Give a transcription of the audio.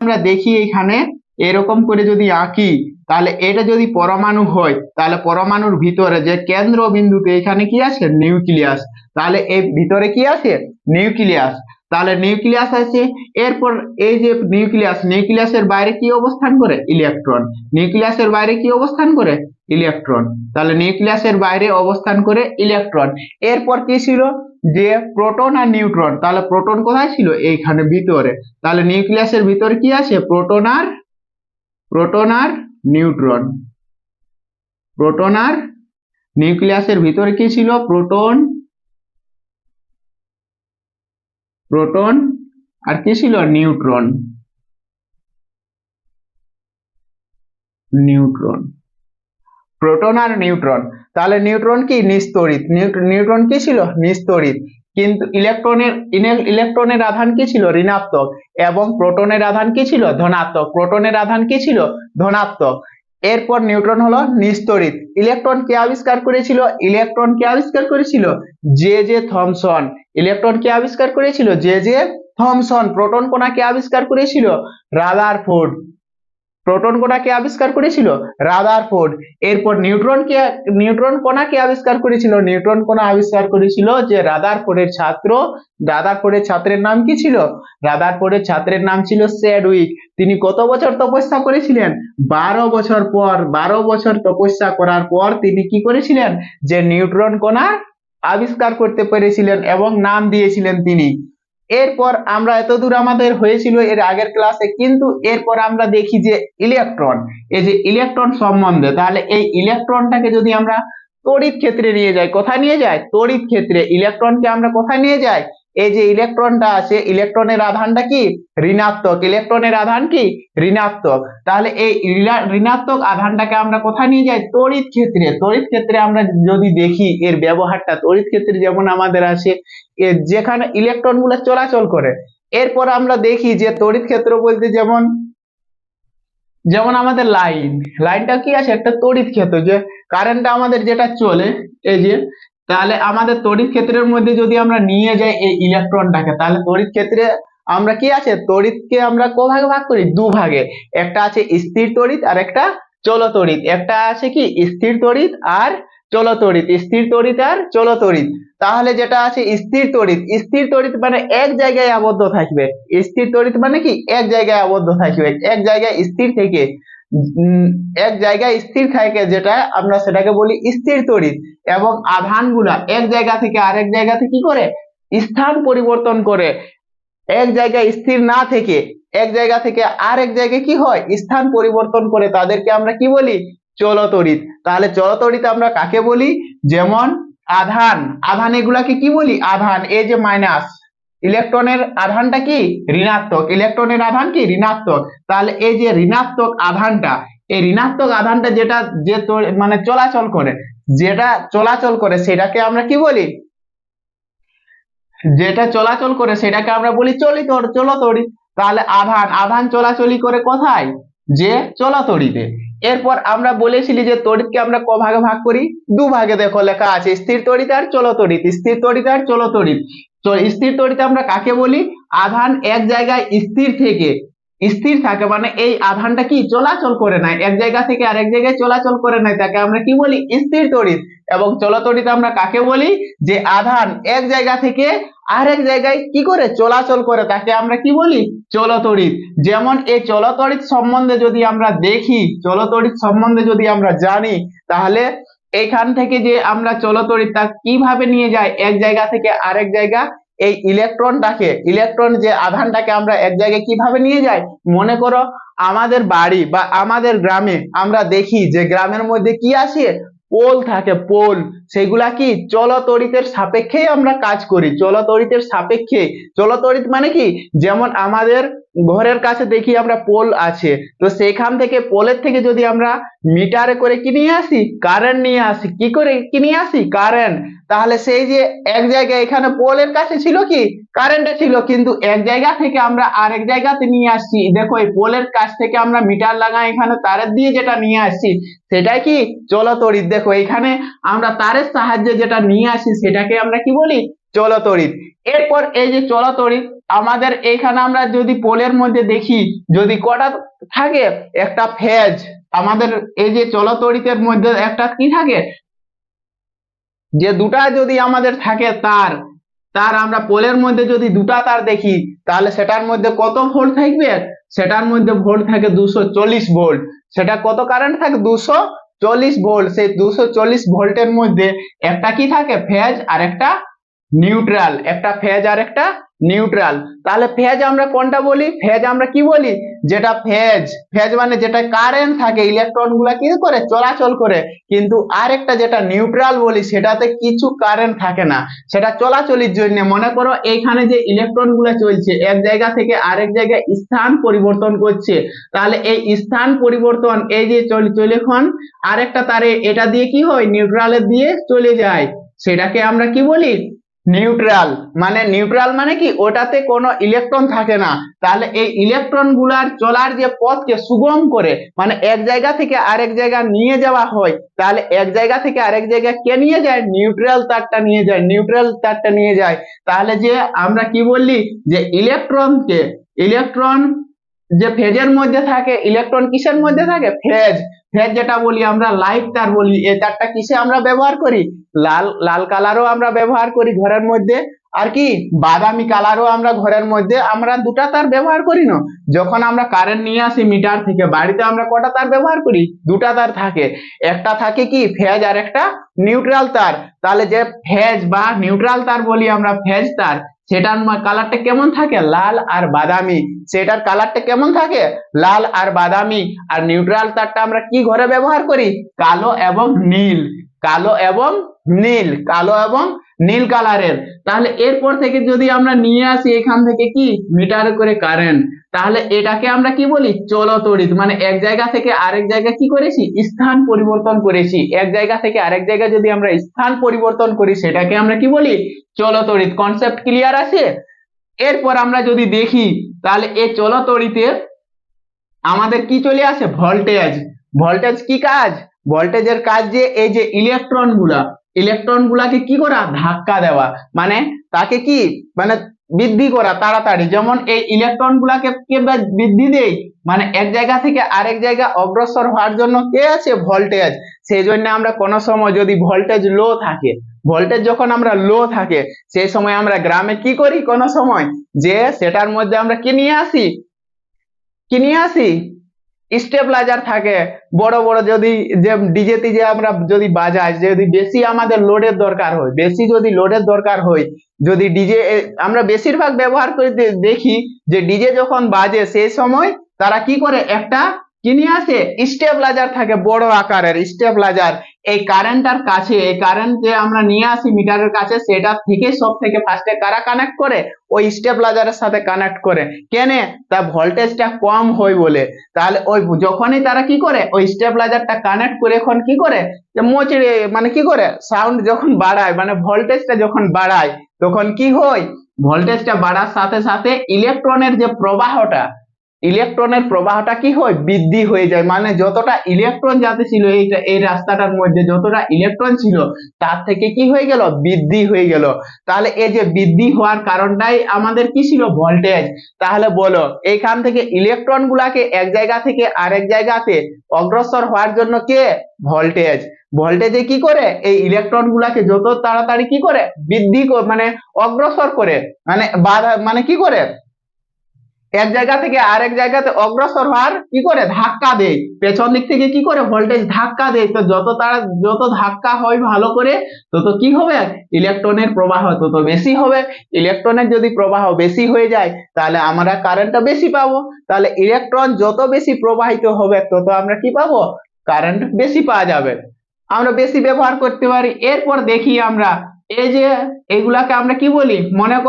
আমরা দেখি এখানে, এরকম করে যদি আঁকি, তাহলে এটা যদি পরমাণু হয়, তাহলে পরমাণুর ভিতরে যে কেন্দ্র বিন্দুতে এখানে কি আছে? নিউক্লিয়াস। তাহলে এর ভিতরে কি আছে? নিউক্লিয়াস। তাহলে নিউক্লিয়াস আছে, এরপর এই যে নিউক্লিয়াস, নিউক্লিয়াসের বাইরে কি অবস্থান করে? ইলেকট্রন। নিউক্লিয়াসের বাইরে কি অবস্থান করে? ইলেকট্রন তাহলে নিউক্লিয়াসের বাইরে অবস্থান করে ইলেকট্রন এরপর কি ছিল? যে প্রোটন আর নিউট্রন তাহলে প্রোটন কোথায় ছিল? এইখানে ভিতরে। তাহলে নিউক্লিয়াসের ভিতরে কি আছে? প্রোটন আর প্রোটন আর নিউট্রন প্রোটন আর নিউক্লিয়াসের ভিতরে কি ছিল? প্রোটন প্রোটন আর কি ছিল? নিউট্রন নিউট্রন প্রোটন আর নিউট্রন। তাহলে নিউট্রন কি? নিস্তড়িত নিউট- নিউট্রন কি ছিল? নিস্তড়িত কিন্তু ইলেকট্রনের ইলেকট্রনের আধান কি ছিল? ঋণাত্মক। এবং প্রোটনের আধান কি ছিল? ধনাত্মক। প্রোটনের আধান কি ছিল? ধনাত্মক। এরপর নিউট্রন হলো নিস্তড়িত ইলেকট্রন কে আবিষ্কার করেছিল? ইলেকট্রন কে আবিষ্কার করেছিল? J J Thomson. ইলেকট্রন কে আবিষ্কার করেছিল? J J Thomson. প্রোটন কণা কে আবিষ্কার করেছিল? রাদারফোর্ড। প্রোটন কণা কে আবিষ্কার করেছিল? রাদারফোর্ড এরপর নিউট্রন কে, নিউট্রন কণা কে আবিষ্কার করেছিল? নিউট্রন কণা আবিষ্কার করেছিল যে রাদারফোর্ডের ছাত্র রাদারফোর্ডের ছাত্রের নাম কি ছিল? রাদারফোর্ডের ছাত্রের নাম ছিল স্যাডউইক। তিনি কত বছর তপস্যা করেছিলেন? বারো বছর পর, বারো বছর তপস্যা করার পর তিনি কি করেছিলেন? যে নিউট্রন কোনা আবিষ্কার করতে পেরেছিলেন এবং নাম দিয়েছিলেন তিনি। এরপর আমরা এতদূর আমাদের হয়েছিল এর আগের ক্লাসে কিন্তু এরপর আমরা দেখি যে ইলেকট্রন এই যে ইলেকট্রন সম্বন্ধে, তাহলে এই ইলেকট্রনটাকে যদি আমরা তড়িৎ ক্ষেত্রে নিয়ে যাই, কোথায় নিয়ে যাই তড়িৎ ক্ষেত্রে। ইলেকট্রনকে আমরা কোথায় নিয়ে যাই? এই যে ইলেকট্রনটা আছে, ইলেকট্রনের আধানটা কি? ঋণাত্মক। ইলেকট্রনের আধান কি? ঋণাত্মক। তাহলে এই ঋণাত্মক আধানটাকে আমরা কোথায় নিয়ে যাই? তড়িৎ ক্ষেত্রে। তড়িৎ ক্ষেত্রে আমরা যদি দেখি এর ব্যবহারটা, তড়িৎ ক্ষেত্রে যেমন আমাদের আছে যেখানে ইলেকট্রনগুলো চলাচল করে, এরপর আমরা দেখি যে তড়িৎ ক্ষেত্র বলতে যেমন যেমন আমাদের লাইন। লাইনটা কি আছে? একটা তড়িৎ ক্ষেত্র যে কারেন্টটা আমাদের যেটা চলে, এই যে তাহলে আমাদের তড়িৎ ক্ষেত্রের মধ্যে যদি আমরা নিয়ে যাই এই ইলেকট্রনটাকে তাহলে তড়িৎ ক্ষেত্রে আমরা কি আছে? তড়িৎকে আমরা ক ভাগে ভাগ করি? দু ভাগে একটা আছে স্থির তড়িৎ আর একটা চল তড়িৎ। একটা আছে কি? স্থির তড়িৎ আর চল তড়িৎ। স্থির তড়িৎ আর চল তড়িৎ। তাহলে যেটা আছে স্থির তড়িৎ। স্থির তড়িৎ মানে এক জায়গায় আবদ্ধ থাকবে। স্থির তড়িৎ মানে কি? এক জায়গায় আবদ্ধ থাকবে। এক জায়গায় স্থির থেকে। এক জায়গায় স্থির থাকে যেটা আমরা সেটাকে বলি স্থির তড়িৎ এবং আধানগুলা এক জায়গা থেকে আরেক জায়গাতে কি করে? স্থান পরিবর্তন করে। এক জায়গায় স্থির না থেকে এক জায়গা থেকে আরেক জায়গায় কি হয়? স্থান পরিবর্তন করে তাদেরকে আমরা কি বলি? চলতড়িৎ। তাহলে চলতড়িৎ আমরা কাকে বলি? যেমন আধান। আধান এগুলাকে কি বলি? আধান। এই যে মাইনাস ইলেকট্রনের আধানটা কি? ঋণাত্মক। ইলেকট্রনের আধান কি? ঋণাত্মক। তাহলে এই যে ঋণাত্মক আধানটা, এই ঋণাত্মক আধানটা যেটা যে মানে চলাচল করে, যেটা চলাচল করে সেটাকে আমরা কি বলি? যেটা চলাচল করে সেটাকে আমরা বলি চলিত চলতড়িৎ তাহলে আধান আধান চলাচলি করে কোথায়? যে চলাতড়িতে। এরপর আমরা বলেছিলি যে তড়িৎকে আমরা ক ভাগে ভাগ করি? দু ভাগে। দেখো লেখা আছে, স্থির তড়িৎ আর চলতড়িৎ। স্থির তড়িৎ আর চলতড়িৎ। তো স্থির তড়িতে আমরা কাকে বলি? আধান এক জায়গায় স্থির থেকে। স্থির থাকে মানে এই আধানটা কি? চলাচল করে নাই এক জায়গা থেকে আরেক জায়গায় চলাচল করে নাই তাকে আমরা কি বলি? স্থির তড়িৎ। এবং চলতড়িৎ আমরা কাকে বলি? যে আধান এক জায়গা থেকে আরেক জায়গায় কি করে? চলাচল করে। তাকে আমরা কি বলি? চলতড়িৎ। যেমন এই চলতড়িৎ সম্বন্ধে যদি আমরা দেখি, চলতড়িৎ সম্বন্ধে যদি আমরা জানি, তাহলে এইখান থেকে যে আমরা চলতরিতা কীভাবে নিয়ে যাই, এক জায়গা থেকে আরেক জায়গা, এই ইলেকট্রনটাকে, ইলেকট্রন যে আধানটাকে আমরা এক জায়গায় কীভাবে নিয়ে যাই? মনে করো আমাদের বাড়ি বা আমাদের গ্রামে আমরা দেখি যে গ্রামের মধ্যে কি আছে পোল থাকে, পোল। সেগুলা কি চলতড়িতের সাপেক্ষেই আমরা কাজ করি? চলতড়িতের সাপেক্ষে। চলতড়িৎ মানে কি? যেমন আমাদের ঘরের কাছে দেখি আমরা পোল আছে, তো সেখান থেকে পোলের থেকে যদি আমরা মিটারে করে কি নিয়ে আসি? কারেন্ট নিয়ে আসি। কি করে কি নিয়ে আসি? কারেন্ট তাহলে সেই যে এক জায়গায় এখানে পোলের কাছে ছিল কি? কারেন্টে ছিল। কিন্তু এক জায়গা থেকে আমরা আরেক জায়গাতে নিয়ে আসছি। দেখো, এই পোলের কাছ থেকে আমরা মিটার লাগাই এখানে, তারের দিয়ে যেটা নিয়ে আসছি, সেটাই কি? চলতড়িৎ দেখো, এখানে আমরা তারের তারের সাহায্যে যেটা নিয়ে আসি সেটাকে আমরা কি বলি? চলতড়িৎ এরপর এই যে চলতড়িৎ আমাদের এখানে আমরা যদি পোলের মধ্যে দেখি, যদি কটা থাকে? একটা ফেজ। আমাদের এই যে চলতড়িতের মধ্যে একটা কি থাকে? যে দুটা যদি আমাদের থাকে তার তার আমরা পোলের মধ্যে যদি দুটা তার দেখি, তাহলে সেটার মধ্যে কত ভোল্ট থাকবে? সেটার মধ্যে ভোল্ট থাকে দুশো ভোল্ট। সেটা কত কারেন্ট থাকে? দুশো চল্লিশ ভোল্ট সেই দুশো চল্লিশ ভোল্টের মধ্যে একটা কি থাকে? ফেজ আর একটা নিউট্রাল একটা ফেজ আর একটা নিউট্রাল তাহলে ফেজ আমরা কোনটা বলি? ফেজ আমরা কি বলি? যেটা ফেজ ফেজ মানে যেটা কারেন্ট থাকে ইলেকট্রনগুলা কি করে? চলাচল করে। কিন্তু আরেকটা যেটা নিউট্রাল বলি, সেটাতে কিছু কারেন্ট থাকে না। সেটা চলাচলের জন্য। মনে করো এইখানে যে ইলেকট্রনগুলা চলছে, এক জায়গা থেকে আরেক জায়গায় স্থান পরিবর্তন করছে। তাহলে এই স্থান পরিবর্তন, এই যে চল, চলেখন, আরেকটা তারে, এটা দিয়ে কি হয়? নিউট্রালের দিয়ে চলে যায়। সেটাকে আমরা কি বলি? নিউট্রাল মানে নিউট্রাল মানে কি? ওটাতে কোনো ইলেকট্রন থাকে না। তাহলে এই ইলেকট্রনগুলার চলার যে পথকে সুগম করে মানে এক জায়গা থেকে আরেক জায়গা নিয়ে যাওয়া হয়, তাহলে এক জায়গা থেকে আরেক জায়গা কে নিয়ে যায়? নিউট্রাল তারটা নিয়ে যায় নিউট্রাল তারটা নিয়ে যায়। তাহলে যে আমরা কি বললি? যে ইলেকট্রনকে ইলেকট্রন যে ফেজের মধ্যে থাকে ইলেকট্রন কিসের মধ্যে থাকে? ফেজ। ফেজ যেটা বলি আমরা লাইট তার বলি এই তারটা কিসে আমরা ব্যবহার করি? লাল লাল কালারও আমরা ব্যবহার করি ঘরের মধ্যে। আর কি? বাদামি কালারও আমরা ঘরের মধ্যে, আমরা দুটা তার ব্যবহার করি না। যখন আমরা কারেন্ট নিয়ে আসি মিটার থেকে, বাড়িতে আমরা কটা তার ব্যবহার করি? দুটা তার থাকে। একটা থাকে কি? ফেজ আর একটা নিউট্রাল তার। তাহলে যে ফেজ বা নিউট্রাল তার বলি আমরা, ফেজ তার, সেটার কালারটা কেমন থাকে? লাল আর বাদামি। সেটার কালারটা কেমন থাকে? লাল আর বাদামি। আর নিউট্রাল তারটা আমরা কি ঘরে ব্যবহার করি? কালো এবং নীল। কালো এবং নীল। কালো এবং নীল কালারের। তাহলে এরপর থেকে যদি আমরা নিয়ে আসি এখান থেকে কি? মিটার করে কারেন্ট তাহলে এটাকে আমরা কি বলি? চলতড়িৎ মানে এক জায়গা থেকে আরেক জায়গা কি করেছি? স্থান পরিবর্তন করেছি। এক জায়গা থেকে আরেক জায়গা যদি আমরা স্থান পরিবর্তন করি, সেটাকে আমরা কি বলি? চলতড়িৎ কনসেপ্ট ক্লিয়ার আছে? এরপর আমরা যদি দেখি, তাহলে এই চলতড়িতের আমাদের কি চলে আসে? ভোল্টেজ ভোল্টেজ কি কাজ? ভোল্টেজের কাজ যে এই যে ইলেকট্রনগুলা ইলেকট্রন গুলাকে কি করা? ধাক্কা দেওয়া। মানে তাকে কি? মানে বৃদ্ধি করা তাড়াতাড়ি। যেমন এই ইলেকট্রন গুলাকে বৃদ্ধি দেয়? মানে এক জায়গা থেকে আরেক জায়গা অগ্রসর হওয়ার জন্য কে আছে? ভোল্টেজ সেই জন্য আমরা কোনো সময় যদি ভোল্টেজ লো থাকে ভোল্টেজ যখন আমরা লো থাকে, সেই সময় আমরা গ্রামে কি করি কোনো সময়? যে সেটার মধ্যে আমরা কি নিয়ে আসি? কি নিয়ে আসি? স্টেবিলাইজার থাকে, বড় বড় যদি যে ডিজে টিজে আমরা যদি বাজাই, যদি বেশি আমাদের লোডের দরকার হয়, বেশি যদি লোডের দরকার হয়, যদি ডিজে আমরা বেশিরভাগ ব্যবহার করে দেখি যে ডিজে যখন বাজে সেই সময় তারা কি করে? একটা কি নিয়ে আসে? স্টেবিলাইজার থাকে বড় আকারের, স্টেবিলাইজার। এই কারেন্টটার কাছে, এই কারেন্ট যে আমরা নিয়ে আসি মিটারের কাছে, সেটা থেকে সব থেকে ফার্স্টে কারা কানেক্ট করে? ওই স্টেবিলাইজারের সাথে কানেক্ট করে। কেনে? তা ভোল্টেজটা কম হয় বলে। তাহলে ওই যখনই তারা কি করে? ওই স্টেবিলাইজারটা কানেক্ট করে এখন কি করে? যে মোচড়ে মানে কি করে? সাউন্ড যখন বাড়ায় মানে ভোল্টেজটা যখন বাড়ায়, তখন কি হয়? ভোল্টেজটা বাড়ার সাথে সাথে ইলেকট্রনের যে প্রবাহটা ইলেকট্রনের প্রবাহটা কি হয়? বৃদ্ধি হয়ে যায়। মানে যতটা ইলেকট্রন যাতে ছিল এইটা এই রাস্তাটার মধ্যে যতটা ইলেকট্রন ছিল, তার থেকে কি হয়ে গেল? বৃদ্ধি হয়ে গেল। তাহলে এই যে বৃদ্ধি হওয়ার কারণটাই আমাদের কি ছিল? ভোল্টেজ। তাহলে বলো, এইখান থেকে ইলেকট্রন গুলাকে এক জায়গা থেকে আরেক জায়গাতে অগ্রসর হওয়ার জন্য কে? ভোল্টেজ। ভোল্টেজে কি করে? এই ইলেকট্রন গুলাকে যত তাড়াতাড়ি কি করে? বৃদ্ধি মানে অগ্রসর করে। মানে বাধা মানে কি করে? এক জায়গা থেকে আরেক জায়গাতে অগ্রসর হওয়ার কি করে? ধাক্কা দেয়। পেছন দিক থেকে কি করে? ভোল্টেজ ধাক্কা দেয়। তো যত তারা যত ধাক্কা হয় ভালো করে, তত কি হবে? ইলেকট্রনের প্রবাহ তত বেশি হবে। ইলেকট্রনের যদি প্রবাহ বেশি হয়ে যায়, তাহলে আমরা কারেন্টটা বেশি পাবো। তাহলে ইলেকট্রন যত বেশি প্রবাহিত হবে, তত আমরা কি পাবো? কারেন্ট বেশি পাওয়া যাবে। আমরা বেশি ব্যবহার করতে পারি। এরপর দেখি আমরা, এই যে এগুলাকে আমরা কি বলি? মনে কর